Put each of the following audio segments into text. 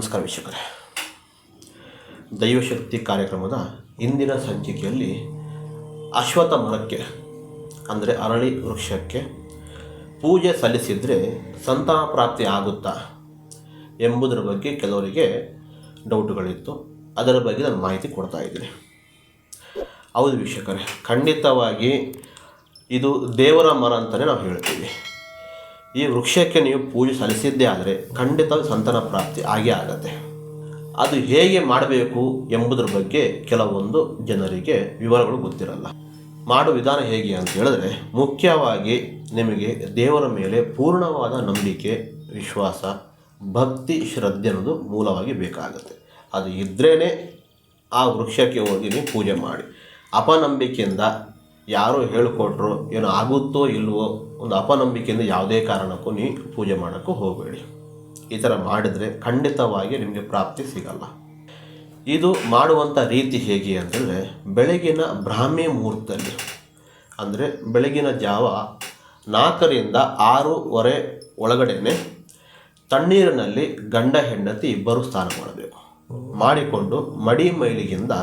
ನಮಸ್ಕಾರ ವೀಕ್ಷಕರೇ ದೈವಶಕ್ತಿ ಕಾರ್ಯಕ್ರಮದ ಇಂದಿನ ಸಂಚಿಕೆಯಲ್ಲಿ ಅಶ್ವಥ ಮರಕ್ಕೆ, ಅಂದರೆ ಅರಳಿ ವೃಕ್ಷಕ್ಕೆ ಪೂಜೆ ಸಲ್ಲಿಸಿದರೆ ಸಂತಾನ ಪ್ರಾಪ್ತಿ ಆಗುತ್ತಾ ಎಂಬುದರ ಬಗ್ಗೆ ಕೆಲವರಿಗೆ ಡೌಟ್ಗಳಿತ್ತು. ಅದರ ಬಗ್ಗೆ ನಾನು ಮಾಹಿತಿ ಕೊಡ್ತಾ ಇದ್ದೀನಿ. ಹೌದು ವೀಕ್ಷಕರೇ, ಖಂಡಿತವಾಗಿ ಇದು ದೇವರ ಮರ ಅಂತಲೇ ನಾವು ಹೇಳ್ತೀವಿ. ಈ ವೃಕ್ಷಕ್ಕೆ ನೀವು ಪೂಜೆ ಸಲ್ಲಿಸಿದ್ದೇ ಆದರೆ ಖಂಡಿತ ಸಂತಾನ ಪ್ರಾಪ್ತಿ ಆಗೇ ಆಗತ್ತೆ. ಅದು ಹೇಗೆ ಮಾಡಬೇಕು ಎಂಬುದರ ಬಗ್ಗೆ ಕೆಲವೊಂದು ಜನರಿಗೆ ವಿವರಗಳು ಗೊತ್ತಿರಲ್ಲ. ಮಾಡೋ ವಿಧಾನ ಹೇಗೆ ಅಂತ ಹೇಳಿದ್ರೆ, ಮುಖ್ಯವಾಗಿ ನಿಮಗೆ ದೇವರ ಮೇಲೆ ಪೂರ್ಣವಾದ ನಂಬಿಕೆ, ವಿಶ್ವಾಸ, ಭಕ್ತಿ, ಶ್ರದ್ಧೆ ಅನ್ನೋದು ಮೂಲವಾಗಿ ಬೇಕಾಗುತ್ತೆ. ಅದು ಇದ್ರೇ ಆ ವೃಕ್ಷಕ್ಕೆ ಹೋಗಿ ನೀವು ಪೂಜೆ ಮಾಡಿ. ಅಪನಂಬಿಕೆಯಿಂದ ಯಾರೋ ಹೇಳಿಕೊಟ್ರು, ಏನು ಆಗುತ್ತೋ ಇಲ್ವೋ ಒಂದು ಅಪನಂಬಿಕೆಯಿಂದ ಯಾವುದೇ ಕಾರಣಕ್ಕೂ ನೀವು ಪೂಜೆ ಮಾಡೋಕ್ಕೂ ಹೋಗಬೇಡಿ. ಈ ಥರ ಮಾಡಿದರೆ ಖಂಡಿತವಾಗಿ ನಿಮಗೆ ಪ್ರಾಪ್ತಿ ಸಿಗಲ್ಲ. ಇದು ಮಾಡುವಂಥ ರೀತಿ ಹೇಗೆ ಅಂತಂದರೆ, ಬೆಳಗಿನ ಬ್ರಾಹ್ಮಿ ಮುಹೂರ್ತದಲ್ಲಿ, ಅಂದರೆ ಬೆಳಗಿನ ಜಾವ ನಾಲ್ಕರಿಂದ ಆರೂವರೆ ಒಳಗಡೆನೆ ತಣ್ಣೀರಿನಲ್ಲಿ ಗಂಡ ಹೆಂಡತಿ ಇಬ್ಬರು ಸ್ನಾನ ಮಾಡಬೇಕು. ಮಾಡಿಕೊಂಡು ಮಡಿ ಮೈಲಿಗಿಂದ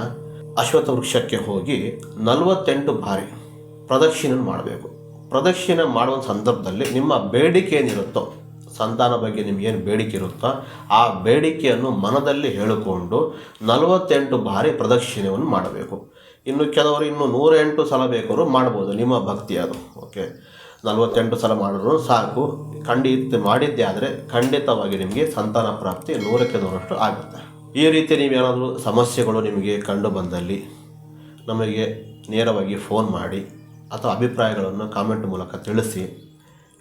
ಅಶ್ವತ್ಥ ವೃಕ್ಷಕ್ಕೆ ಹೋಗಿ ನಲವತ್ತೆಂಟು ಬಾರಿ ಪ್ರದಕ್ಷಿಣೆ ಮಾಡಬೇಕು. ಪ್ರದಕ್ಷಿಣೆ ಮಾಡುವ ಸಂದರ್ಭದಲ್ಲಿ ನಿಮ್ಮ ಬೇಡಿಕೆ ಏನಿರುತ್ತೋ, ಸಂತಾನ ಬಗ್ಗೆ ನಿಮಗೇನು ಬೇಡಿಕೆ ಇರುತ್ತೋ, ಆ ಬೇಡಿಕೆಯನ್ನು ಮನದಲ್ಲಿ ಹೇಳಿಕೊಂಡು ನಲವತ್ತೆಂಟು ಬಾರಿ ಪ್ರದಕ್ಷಿಣೆಯನ್ನು ಮಾಡಬೇಕು. ಇನ್ನು ಕೆಲವರು ಇನ್ನು ನೂರೆಂಟು ಸಲ ಬೇಕಾದ್ರು ಮಾಡ್ಬೋದು, ನಿಮ್ಮ ಭಕ್ತಿ ಅದು. ಓಕೆ? ನಲವತ್ತೆಂಟು ಸಲ ಮಾಡಿದ್ರು ಸಾಕು. ಖಂಡಿತ ಮಾಡಿದ್ದೇ ಆದರೆ ಖಂಡಿತವಾಗಿ ನಿಮಗೆ ಸಂತಾನ ಪ್ರಾಪ್ತಿ ನೂರಕ್ಕೆ ನೂರಷ್ಟು ಆಗುತ್ತೆ. ಈ ರೀತಿ ನೀವೇನಾದರೂ ಸಮಸ್ಯೆಗಳು ನಿಮಗೆ ಕಂಡು ಬಂದಲ್ಲಿ ನಮಗೆ ನೇರವಾಗಿ ಫೋನ್ ಮಾಡಿ ಅಥವಾ ಅಭಿಪ್ರಾಯಗಳನ್ನು ಕಾಮೆಂಟ್ ಮೂಲಕ ತಿಳಿಸಿ,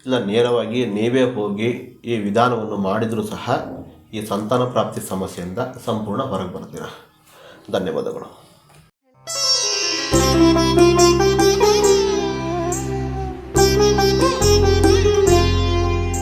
ಇಲ್ಲ ನೇರವಾಗಿ ನೀವೇ ಹೋಗಿ ಈ ವಿಧಾನವನ್ನು ಮಾಡಿದರೂ ಸಹ ಈ ಸಂತಾನ ಪ್ರಾಪ್ತಿ ಸಮಸ್ಯೆಯಿಂದ ಸಂಪೂರ್ಣ ಹೊರಗೆ ಬರ್ತೀರ? ಧನ್ಯವಾದಗಳು.